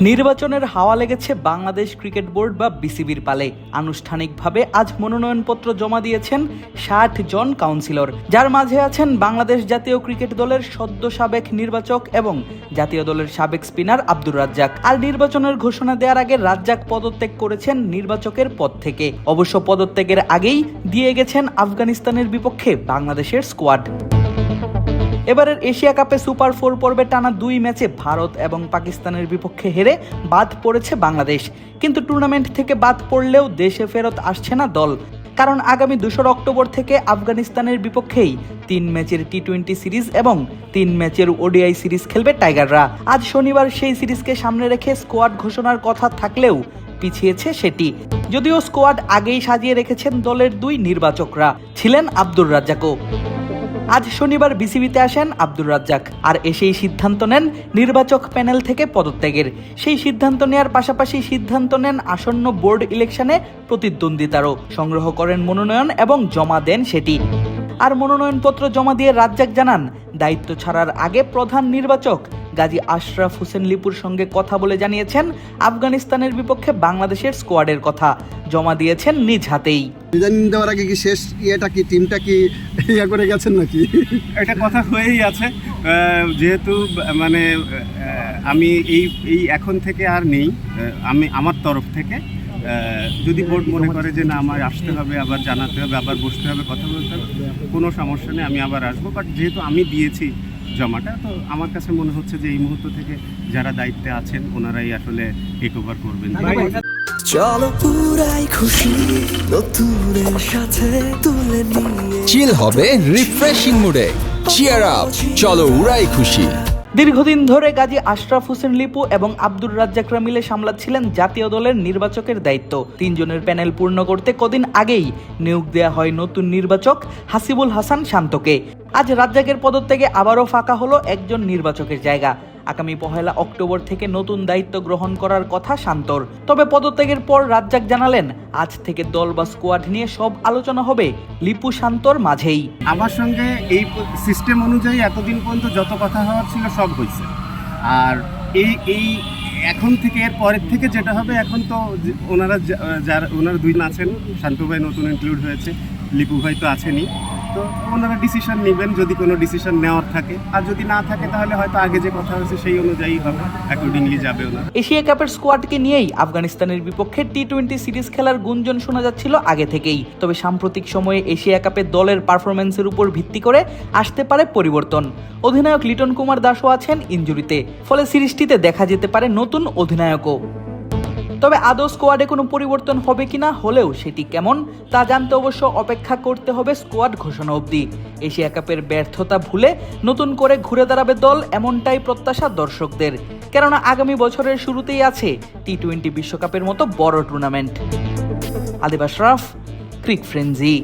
নির্বাচনের হাওয়া লেগেছে বাংলাদেশ ক্রিকেট বোর্ড বা বিসিবির পালে। আনুষ্ঠানিকভাবে আজ মনোনয়নপত্র জমা দিয়েছেন ষাট জন কাউন্সিলর। যার মাঝে আছেন বাংলাদেশ জাতীয় ক্রিকেট দলের সদ্য সাবেক নির্বাচক এবং জাতীয় দলের সাবেক স্পিনার আব্দুর রাজ্জাক। আর নির্বাচনের ঘোষণা দেওয়ার আগে রাজ্জাক পদত্যাগ করেছেন নির্বাচকের পদ থেকে। অবশ্য পদত্যাগের আগেই দিয়ে গেছেন আফগানিস্তানের বিপক্ষে বাংলাদেশের স্কোয়াড। এবারের এশিয়া কাপে সুপার ফোর পর্বে টানা দুই ম্যাচে ভারত এবং পাকিস্তানের বিপক্ষে হেরে বাদ পড়েছে বাংলাদেশ। কিন্তু টুর্নামেন্ট থেকে বাদ পড়লেও দেশে ফেরত আসছে না দল। কারণ আগামী দুশোর অক্টোবর থেকে আফগানিস্তানের বিপক্ষেই তিন ম্যাচের টি টোয়েন্টি সিরিজ এবং তিন ম্যাচের ওডিআই সিরিজ খেলবে টাইগাররা। আজ শনিবার সেই সিরিজকে সামনে রেখে স্কোয়াড ঘোষণার কথা থাকলেও পিছিয়েছে সেটি। যদিও স্কোয়াড আগেই সাজিয়ে রেখেছেন দলের দুই নির্বাচকরা, ছিলেন আব্দুর রাজ্জাকও। আজ শনিবার বিসিবিতে আসেন আব্দুর রাজ্জাক। আর এসেই সিদ্ধান্ত নেন নির্বাচক প্যানেল থেকে পদত্যাগের। সেই সিদ্ধান্ত নেওয়ার পাশাপাশি সিদ্ধান্ত নেন আসন্ন বোর্ড ইলেকশনে প্রতিদ্বন্দ্বিতারও। সংগ্রহ করেন মনোনয়ন এবং জমা দেন সেটি। আর মনোনয়নপত্র জমা দিয়ে রাজ্জাক জানান দায়িত্ব ছাড়ার আগে প্রধান নির্বাচক গাজী আশরাফ হোসেন লিপুর সঙ্গে কথা বলে জানিয়েছেন আফগানিস্তানের বিপক্ষে বাংলাদেশের স্কোয়াডের কথা। জমা দিয়েছেন নিজ হাতেই। ডিজাইন দেওয়ার আগে কি শেষ ইয়েটা কি টিমটা কি ইয়ে করে গেছেন নাকি? এটা কথা হয়েই আছে যেহেতু মানে আমি এই এই এখন থেকে আর নেই আমি আমার তরফ থেকে যদি বোর্ড মনে করে যে না আমার আসতে হবে আবার জানাতে হবে আবার বসতে হবে কথা বলতে হবে কোনো সমস্যা নেই আমি আবার আসব। বাট যেহেতু আমি দিয়েছি জমাটা তো আমার কাছে মনে হচ্ছে যে এই মুহূর্ত থেকে যারা দায়িত্বে আছেন ওনারাই আসলে টেক ওভার করবেন। চলো পুরাই খুশি নতুনের সাথে তুলে নিয়ে। চিল হবে রিফ্রেশিং মুডে চিয়ার আপ চলো উড়াই খুশি। দীর্ঘদিন ধরে গাজী আশরাফ হোসেন লিপু এবং আব্দুর রাজ্জাকরা মিলে সামলাচ্ছিলেন জাতীয় দলের নির্বাচকের দায়িত্ব। তিনজনের প্যানেল পূর্ণ করতে কদিন আগেই নিয়োগ দেয়া হয় নতুন নির্বাচক হাসিবুল হাসান শান্তকে। আজ রাজ্জাকের পদত্যাগে আবারও ফাঁকা হলো একজন নির্বাচকের জায়গা। আগামী পহেলা অক্টোবর থেকে নতুন দায়িত্ব গ্রহণ করার কথা শান্তর। তবে পদত্যাগের পর রাজ্জাক জানালেন, আজ থেকে দল বা স্কোয়াড নিয়ে সব আলোচনা হবে লিপু শান্তর মাঝেই। আমার সঙ্গে এই সিস্টেম অনুযায়ী এতদিন পর্যন্ত যত কথা হওয়ার ছিল সব হয়েছে। আর এই এই এখন থেকে এর পরের থেকে যেটা হবে, এখন তো ওনারা যারা, ওনারা দুই আছেন, শান্তু ভাই নতুন ইনক্লুড হয়েছে, লিপু ভাই তো আছেনই। তো ওনারা ডিসিশন নেবেন যদি কোনো ডিসিশন নেওয়ার থাকে। আর যদি না থাকে, তাহলে হয়তো আগে যে কথা হয়েছে সেই অনুযায়ী হবে। অ্যাকর্ডিংলি যাবে ওনারা এশিয়া কাপের স্কোয়াডকে নিয়েই আফগানিস্তানের বিপক্ষে টি টোয়েন্টি সিরিজ খেলার গুঞ্জন শোনা যাচ্ছিল আগে থেকেই। তবে সাম্প্রতিক সময়ে এশিয়া কাপে দলের পারফরমেন্সের উপর ভিত্তি করে আসতে পারে পরিবর্তন। অধিনায়ক লিটন কুমার দাসও আছেন ইনজুরিতে। ফলে সিরিজটিতে দেখা যেতে পারে নতুন অধিনায়কও। তবে আদৌ স্কোয়াডে কোনো পরিবর্তন হবে কি না হলেও সেটি কেমন, তা জানতে অবশ্য অপেক্ষা করতে হবে স্কোয়াড ঘোষণা অবধি। এশিয়া কাপের ব্যর্থতা ভুলে নতুন করে ঘুরে দাঁড়াবে দল, এমনটাই প্রত্যাশা দর্শকদের। কেননা আগামী বছরের শুরুতেই আছে টি টোয়েন্টি বিশ্বকাপের মতো বড় tournament Adib Ashraf cric frenzy